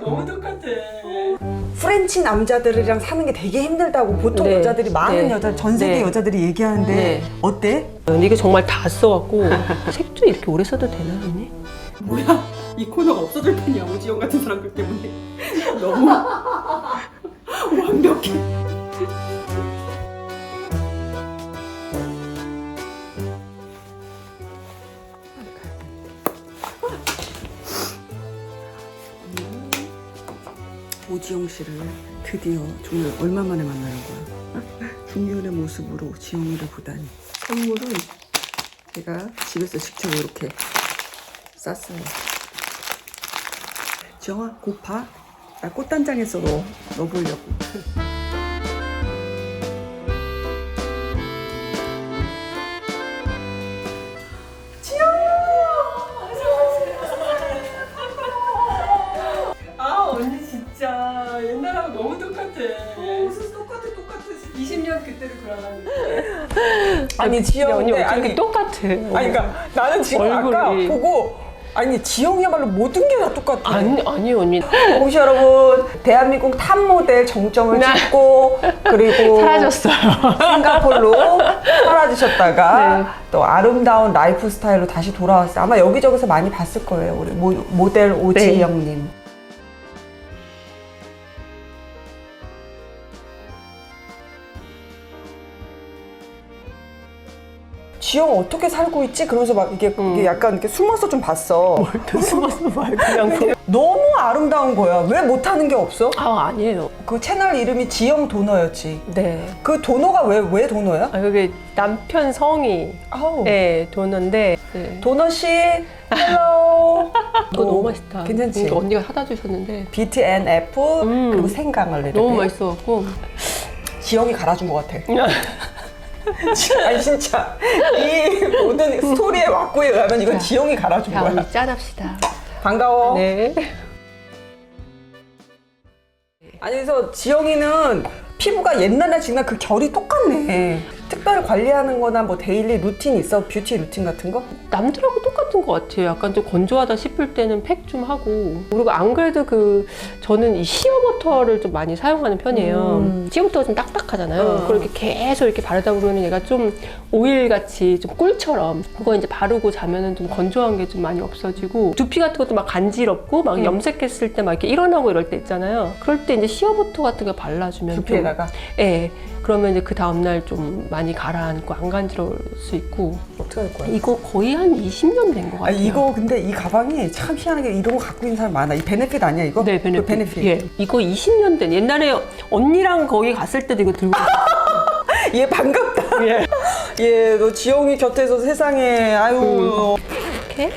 너무 똑같아. 프렌치 남자들이랑 사는 게 되게 힘들다고 보통 네. 여자들이 많은 네. 여자 전 세계 네. 여자들이 얘기하는데 네. 어때? 근데 이게 정말 다 써갖고 색조 이렇게 오래 써도 되나 언니? 뭐야? 이 코너가 없어질 판이야 오지영 같은 사람들 때문에 너무 완벽해. 오지영 씨를 드디어 정말 얼마 만에 만나는 거야. 중년의 모습으로 지영이를 보다니. 선물은 제가 집에서 직접 이렇게 쌌어요. 지영아, 곧 봐. 나 꽃단장에서 넣어, 넣어보려고. 20년 그때로 돌아가는. 아니, 지영, 언니 어떻게 아니, 똑같아? 아니, 그러니까 나는 지금 아까 얼굴이. 보고 아니 지영이야말로 모든 게 다 똑같아. 아니 아니 언니 혹시 여러분 대한민국 탑 모델 정점을 나- 찍고 그리고 사라졌어요. 싱가폴로 사라지셨다가 네. 또 아름다운 라이프 스타일로 다시 돌아왔어요. 아마 여기저기서 많이 봤을 거예요. 우리 모, 모델 오지영님. 지영 어떻게 살고 있지? 그러면서 막 이게, 음. 이게 약간 이렇게 숨어서 좀 봤어. 숨어서 말 그냥 그- 너무 아름다운 거야. 왜 못하는 게 없어? 아 아니에요. 그 채널 이름이 지영 도너였지. 네. 그 도너가 왜, 왜 도너야? 아 여기 남편 성이 아우. 네 도는데 네. 도너 씨, 헬로. 이거 너무 맛있다. 괜찮지? 이거 언니가 사다 주셨는데 BTNF 음. 그리고 생강을 이렇게 너무 맛있어갖고 지영이 갈아준 것 같아. 아니 진짜 이 모든 스토리의 왁구에 의하면 이건 지영이 갈아준 자 거야. 언니 짠합시다. 반가워. 네. 아니 그래서 지영이는 피부가 옛날에 지금 그 결이 똑같네. 특별히 관리하는 거나 뭐 데일리 루틴 있어? 뷰티 루틴 같은 거? 남들하고 똑같은 것 같아요. 약간 좀 건조하다 싶을 때는 팩 좀 하고 그리고 안 그래도 그 저는 이 시어버터를 좀 많이 사용하는 편이에요. 음. 시어버터가 좀 딱딱하잖아요. 어. 그걸 이렇게 계속 이렇게 바르다 보면 얘가 좀 오일 같이 좀 꿀처럼 그거 이제 바르고 자면은 좀 건조한 게 좀 많이 없어지고 두피 같은 것도 막 간지럽고 막 음. 염색했을 때 막 이렇게 일어나고 이럴 때 있잖아요. 그럴 때 이제 시어버터 같은 거 발라주면 좀 두피에다가 예. 그러면 이제 그 다음날 좀 많이 가라앉고 안 간지러울 수 있고 어떻게 할 거야? 이거 거의 한 20년 된것아 같아요. 이거 근데 이 가방이 참 희한하게 이런 거 갖고 있는 사람 많아. 이 베네핏 아니야 이거? 네, 베네핏. 그 베네핏. 예. 이거 20년 된 옛날에 언니랑 거기 갔을 때도 이거 들고 얘 반갑다. 예. 얘 너 지영이 곁에서 세상에 아유 이렇게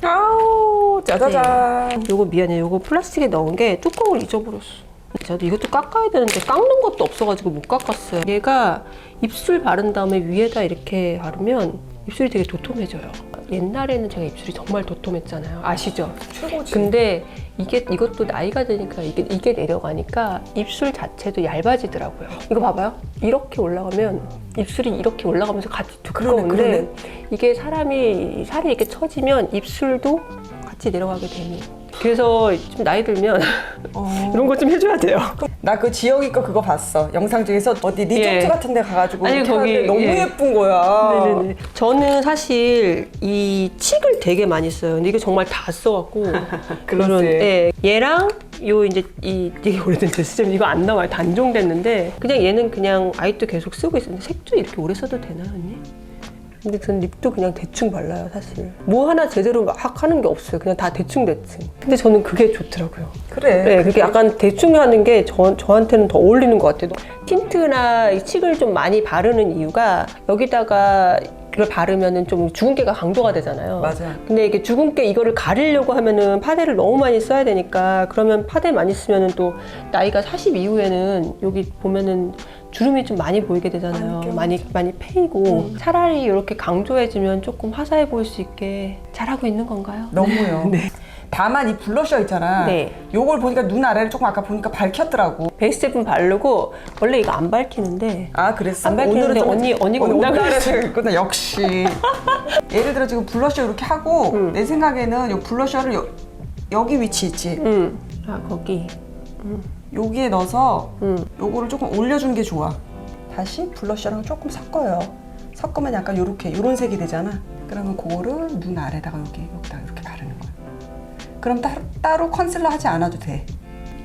아우 짜자잔. 요거 미안해. 요거 플라스틱에 넣은 게 뚜껑을 잊어버렸어. 저도 이것도 깎아야 되는데 깎는 것도 없어가지고 못 깎았어요. 얘가 입술 바른 다음에 위에다 이렇게 바르면 입술이 되게 도톰해져요. 옛날에는 제가 입술이 정말 도톰했잖아요. 아시죠? 최고지. 근데 이게 이것도 나이가 드니까 이게 이게 내려가니까 입술 자체도 얇아지더라고요. 이거 봐봐요. 이렇게 올라가면 입술이 이렇게 올라가면서 같이 두꺼운데 그러네. 이게 사람이 살이 이렇게 처지면 입술도 같이 내려가게 되니. 그래서 좀 나이 들면 어. 이런 거 좀 해줘야 돼요. 나 그 지영이 거 그거 봤어. 영상 중에서 어디 리조트 예. 같은 데 가가지고 아니, 거기, 너무 예. 예쁜 거야. 네네네. 저는 사실 이 칙을 되게 많이 써요. 근데 이게 정말 다 써갖고 글로스. 예, 얘랑 요 이제 이 되게 오래된 제스점 이거 안 나와요. 단종됐는데 그냥 얘는 그냥 아직도 계속 쓰고 있었는데 색조 이렇게 오래 써도 되나 언니? 근데 전 립도 그냥 대충 발라요 사실. 뭐 하나 제대로 막 하는 게 없어요. 그냥 다 대충 대충. 근데 저는 그게 좋더라고요. 그래. 네, 그게 약간 대충 하는 게 저, 저한테는 더 어울리는 것 같아요. 틴트나 이 칙을 좀 많이 바르는 이유가 여기다가 이걸 바르면은 좀 주근깨가 강조가 되잖아요. 맞아. 근데 이게 주근깨 이거를 가리려고 하면은 파데를 너무 많이 써야 되니까 그러면 파데 많이 쓰면은 또 나이가 40 이후에는 여기 보면은 주름이 좀 많이 보이게 되잖아요. 많이 많이 패이고 차라리 이렇게 강조해주면 조금 화사해 보일 수 있게 잘하고 있는 건가요? 너무요. 다만 이 블러셔 있잖아. 네. 요걸 보니까 눈 아래를 조금 아까 보니까 밝혔더라고. 베이스 제품 바르고 원래 이거 안 밝히는데 아 그랬어? 안 밝혔는데 좀- 언니- 언니가 온다고 온다고 했구나 역시. 예를 들어 지금 블러셔 이렇게 하고 음. 내 생각에는 요 블러셔를 여, 여기 위치 있지. 음. 아 거기. 여기에 넣어서 음. 요거를 조금 올려주는 게 좋아. 다시 블러셔랑 조금 섞어요. 섞으면 약간 요렇게 요런 색이 되잖아. 그러면 그거를 눈 아래다가 여기 여기다 이렇게 바르는 거야. 그럼 따로, 따로 컨실러 하지 않아도 돼.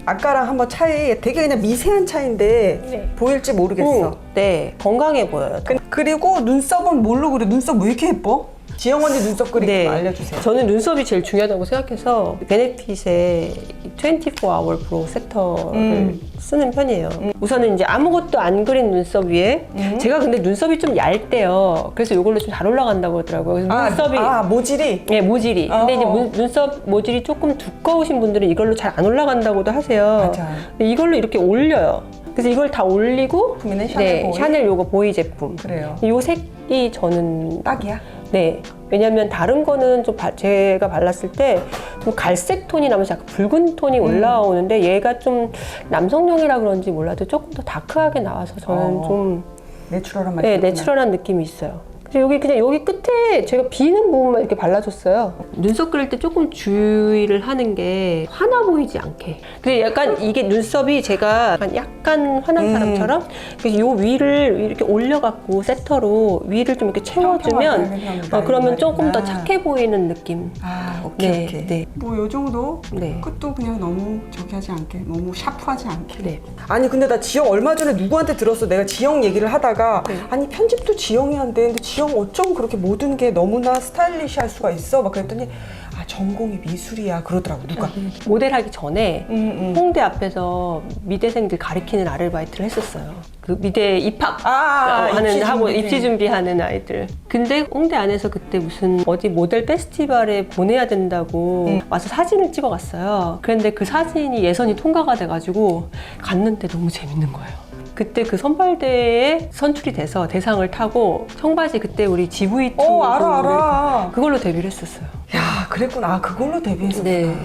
아까랑 한번 차이 되게 그냥 미세한 차이인데 네. 보일지 모르겠어. 오, 네 건강해 보여요. 그, 그리고 눈썹은 뭘로 그래? 눈썹 왜 이렇게 예뻐? 지영 언니 눈썹 그림 네. 좀 알려주세요. 저는 눈썹이 제일 중요하다고 생각해서 베네핏의 24hour 프로 섹터를 음. 쓰는 편이에요. 우선은 이제 아무것도 안 그린 눈썹 위에 음. 제가 근데 눈썹이 좀 얇대요. 그래서 이걸로 좀 잘 올라간다고 하더라고요. 그래서 아, 눈썹이 아 모질이? 네, 모질이. 근데 이제 어. 문- 눈썹 모질이 조금 두꺼우신 분들은 이걸로 잘 안 올라간다고도 하세요. 맞아. 이걸로 이렇게 올려요. 그래서 이걸 다 올리고 샤넬 네, 보이. 샤넬 요거 보이 제품. 그래요. 요 색이 저는 딱이야. 네. 왜냐면 다른 거는 좀 바- 제가 발랐을 때 좀 갈색 톤이 나면서 약간 붉은 톤이 올라오는데 얘가 좀 남성용이라 그런지 몰라도 조금 더 다크하게 나와서 저는 어. 좀 내추럴한 맛이. 네, 내추럴한 느낌이 있어요. 여기 그냥 여기 끝에 제가 비는 부분만 이렇게 발라줬어요. 눈썹 그릴 때 조금 주의를 하는 게 화나 보이지 않게. 근데 약간 이게 눈썹이 제가 약간, 화난 음. 사람처럼 그래서 요 위를 이렇게 올려갖고 세터로 위를 좀 이렇게 채워주면 어, 그러면 조금 더. 착해 보이는 느낌. 아 오케이 네, 오케이. 네. 뭐요 정도 네. 끝도 그냥 너무 저기 하지 않게 너무 샤프하지 않게. 네. 아니 근데 나 지영 얼마 전에 누구한테 들었어. 내가 지영 얘기를 하다가 네. 아니 편집도 지영이 한대. 근데 지영 어쩜 그렇게 모든 게 너무나 스타일리시할 수가 있어? 막 그랬더니 아 전공이 미술이야 그러더라고 누가. 모델하기 전에 음, 음. 홍대 앞에서 미대생들 가리키는 아르바이트를 했었어요. 그 미대 입학 아, 하는 입시 하고 준비생. 입시 준비하는 아이들. 근데 홍대 안에서 그때 무슨 어디 모델 페스티벌에 보내야 된다고 음. 와서 사진을 찍어 갔어요. 그런데 그 사진이 예선이 통과가 돼가지고 갔는데 너무 재밌는 거예요. 그때 그 선발대에 선출이 돼서 대상을 타고 청바지 그때 우리 GV2 어 알아 알아. 그걸로 데뷔를 했었어요. 야 그랬구나. 아, 그걸로 데뷔했었구나. 네.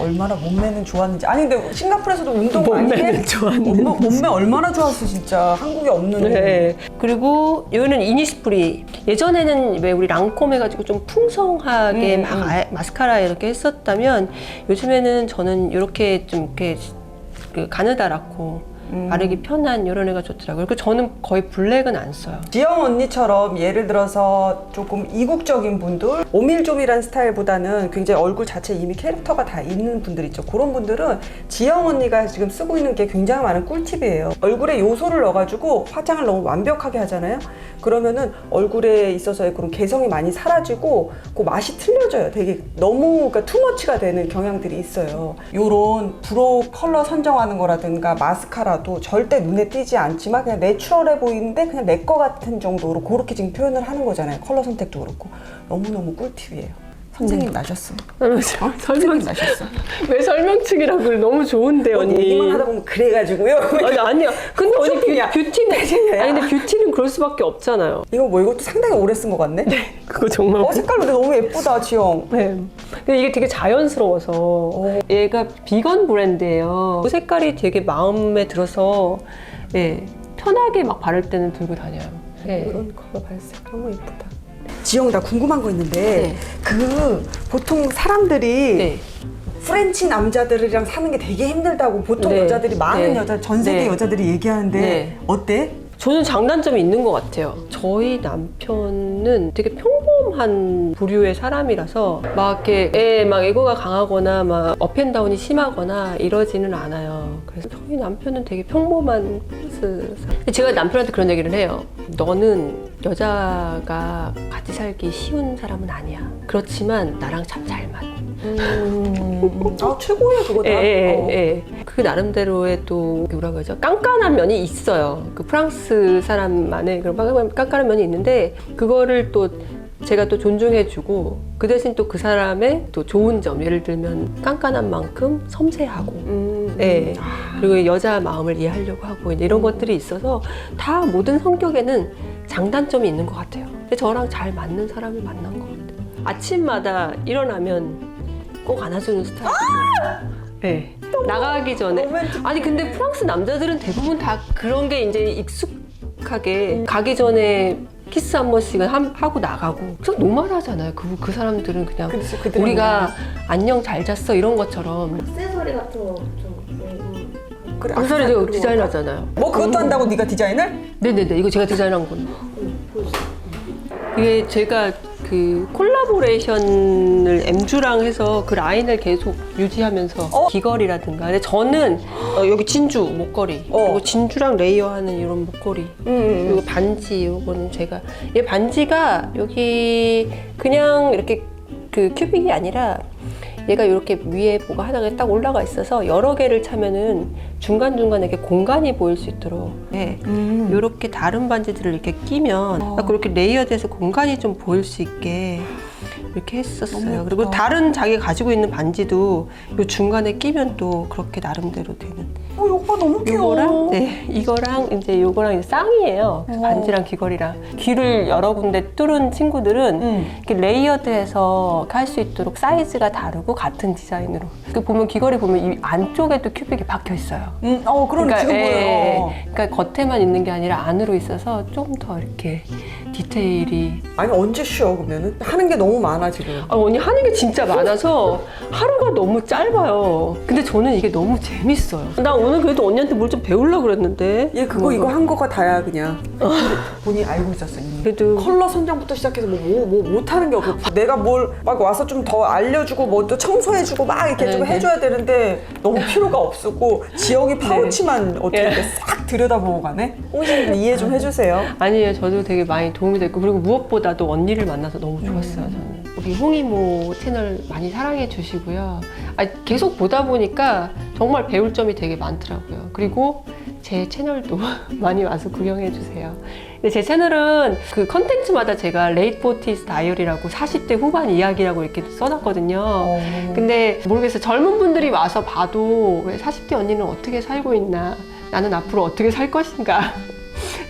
얼마나 몸매는 좋았는지. 아니 근데 싱가포르에서도 운동 많이 몸매는 해. 좋았는지. 몸매, 몸매 얼마나 좋았어 진짜. 한국에 없는. 네. 그리고 이거는 이니스프리. 예전에는 왜 우리 랑콤 해가지고 좀 풍성하게 음, 막 음. 아- 마스카라 이렇게 했었다면 요즘에는 저는 이렇게 좀 이렇게 그 가느다랗고 음. 바르기 편한 이런 애가 좋더라고요. 그리고 저는 거의 블랙은 안 써요. 지영 언니처럼 예를 들어서 조금 이국적인 분들 오밀조밀한 스타일보다는 굉장히 얼굴 자체 이미 캐릭터가 다 있는 분들 있죠 그런 분들은 지영 언니가 지금 쓰고 있는 게 굉장히 많은 꿀팁이에요 얼굴에 요소를 넣어가지고 화장을 너무 완벽하게 하잖아요 그러면은 얼굴에 있어서의 그런 개성이 많이 사라지고 그 맛이 틀려져요 되게 너무 그러니까 투머치가 되는 경향들이 있어요 요런 브로우 컬러 선정하는 거라든가 마스카라 도 절대 눈에 띄지 않지만 그냥 내추럴해 보이는데 그냥 내 거 같은 정도로 그렇게 지금 표현을 하는 거잖아요. 컬러 선택도 그렇고 너무너무 꿀팁이에요. 선생님 나셨어요. 어? 선생님 나셨어. 왜 설명충이라고 그래? 너무 좋은데 언니 얘기만 하다 보면 그래가지고요. 아니 아니야. 근데 언니. 뷰, 뷰티는. 아니 근데 뷰티는 그럴 수밖에 없잖아요. 이거 뭐 이것도 상당히 오래 쓴 것 같네. 그거 정말 어 색깔 근데 너무 예쁘다 지영. 네. 근데 이게 되게 자연스러워서 얘가 비건 브랜드예요. 그 색깔이 되게 마음에 들어서 예, 편하게 막 바를 때는 들고 다녀요. 네. 이런 컬러 발색 너무 예쁘다. 지영 나 궁금한 거 있는데 네. 그 보통 사람들이 네. 프렌치 남자들이랑 사는 게 되게 힘들다고 보통 네. 여자들이 많은 네. 여자 전 세계 네. 여자들이 얘기하는데 네. 어때? 저는 장단점이 있는 것 같아요. 저희 남편은 되게 평범한 부류의 사람이라서 막 이렇게 애막 에고가 강하거나 막 업앤다운이 심하거나 이러지는 않아요. 그래서 저희 남편은 되게 평범한 사람. 근데 제가 남편한테 그런 얘기를 해요. 너는 여자가 같이 살기 쉬운 사람은 아니야. 그렇지만 나랑 참 잘 맞아. 음, 아 최고야 그거다. 예, 예, 어. 예. 그 나름대로의 또 뭐라고 하죠? 깐깐한 면이 있어요. 그 프랑스 사람만의 그런 깐깐한- 깐깐한 면이 있는데 그거를 또 제가 또 존중해주고 그 대신 또 그 사람의 또 좋은 점 예를 들면 깐깐한 만큼 섬세하고 음, 예. 아. 그리고 여자 마음을 이해하려고 하고 이런 것들이 있어서 다 모든 성격에는 장단점이 있는 것 같아요. 근데 저랑 잘 맞는 사람을 만난 것 같아요. 아침마다 일어나면 꼭 안아주는 스타일이에요. 네. 나가기 전에. 아니 근데 프랑스 남자들은 대부분 다 그런 게 이제 익숙하게 가기 전에 키스 한 번씩은 함- 하고 나가고 좀 노멀하잖아요. 그, 그 사람들은 그냥 그들은 우리가 안녕 잘 잤어 이런 것처럼 액세서리 같은 거 좀 그래, 그 사람이 그리고 디자인하잖아요. 뭐 그것도 한다고 네가 디자인을? 네네네 이거 제가 디자인한 건데 이게 제가 그 콜라보레이션을 엠주랑 해서 그 라인을 계속 유지하면서 어? 귀걸이라든가 근데 저는 어, 여기 진주 목걸이 어. 그리고 진주랑 레이어하는 이런 목걸이 음, 그리고 반지 요거는 제가 얘 반지가 여기 그냥 이렇게 그 큐빅이 아니라 얘가 이렇게 위에 뭐가 하나가 딱 올라가 있어서 여러 개를 차면은 중간중간에 이렇게 공간이 보일 수 있도록 네. 음. 이렇게 다른 반지들을 이렇게 끼면 어. 그렇게 레이어드해서 공간이 좀 보일 수 있게 이렇게 했었어요. 그리고. 다른 자기가 가지고 있는 반지도 이 중간에 끼면 또 그렇게 나름대로 되는. 어, 오빠 너무 귀여워. 요거랑 네 이거랑 이제 요거랑 이제 쌍이에요. 어. 반지랑 귀걸이랑 귀를 여러 군데 뚫은 친구들은 음. 이렇게 레이어드해서 할 수 있도록 사이즈가 다르고 같은 디자인으로. 그 보면 귀걸이 보면 이 안쪽에도 큐빅이 박혀 있어요. 음, 어, 그러네. 지금 예, 보여요. 그러니까 겉에만 있는 게 아니라 안으로 있어서 좀 더 이렇게 디테일이. 아니, 언제 쉬어, 그러면은? 하는 게 너무 많아, 지금. 아, 언니 하는 게 진짜 많아서 하루가 너무 짧아요. 근데 저는 이게 너무 재밌어요. 나 오늘 그래도 언니한테 뭘 좀 배우려고 그랬는데. 얘 그거 뭐, 이거 한 거가 다야, 그냥. 근데 본인이 알고 있었어, 이미. 그래도 컬러 선정부터 시작해서 뭐, 뭐, 뭐 못하는 게 없어. 내가 뭘 막 와서 좀 더 알려주고 뭐 또 청소해주고 막 이렇게 좀 네, 네. 해줘야 되는데 너무 필요가 없었고 지영이 파우치만 어떻게 예. 이렇게 싹 들여다보고 가네? 홍신님 이해 좀 해주세요. 아니에요. 저도 되게 많이 도움이 됐고 그리고 무엇보다도 언니를 만나서 너무 좋았어요. 저는 우리 홍이모 채널 많이 사랑해 주시고요. 아, 계속 보다 보니까 정말 배울 점이 되게 많더라고요. 그리고 제 채널도 많이 와서 구경해 주세요. 근데 제 채널은 그 컨텐츠마다 제가 레이트 포티스 다이어리라고 40대 후반 이야기라고 이렇게 써놨거든요. 근데 모르겠어요. 젊은 분들이 와서 봐도 왜 40대 언니는 어떻게 살고 있나? 나는 앞으로 어떻게 살 것인가?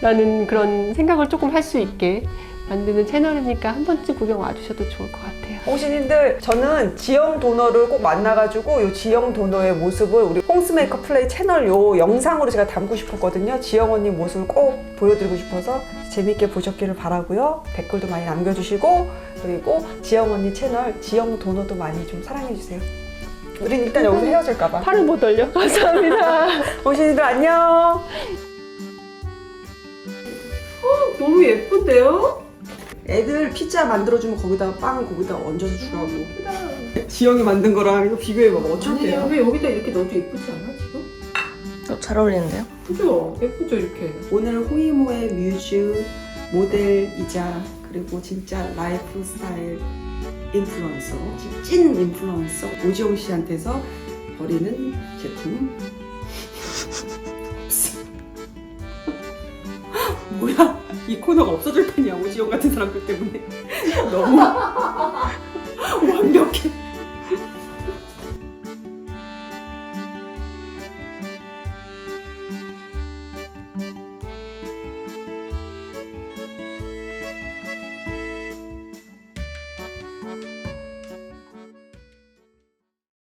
라는 그런 생각을 조금 할 수 있게 만드는 채널이니까 한 번쯤 구경 와주셔도 좋을 것 같아요. 홍신님들 저는 지영 도너를 꼭 만나가지고 이 지영 도너의 모습을 우리 홍스메이커 플레이 채널 요 영상으로 제가 담고 싶었거든요. 지영 언니 모습을 꼭 보여드리고 싶어서 재밌게 보셨기를 바라고요. 댓글도 많이 남겨주시고 그리고 지영 언니 채널 지영 도너도 많이 좀 사랑해주세요. 우린 일단 여기서 헤어질까봐. 팔을 못 올려. 감사합니다. 홍신님들 안녕. 너무 예쁜데요? 애들 피자 만들어주면 거기다가 빵 거기다 얹어서 주라고. 지영이 만든 거랑 이거 비교해봐봐. 어쩔게요? 왜 여기다 이렇게 넣어도 예쁘지 않아 지금? 어, 잘 어울리는데요? 그죠? 예쁘죠 이렇게. 오늘 홍이모의 뮤즈 모델이자 그리고 진짜 라이프 스타일 인플루언서 찐 인플루언서 오지영 씨한테서 버리는 제품 뭐야 이 코너가 없어질 판이야 오지영 같은 사람들 때문에. 너무 완벽해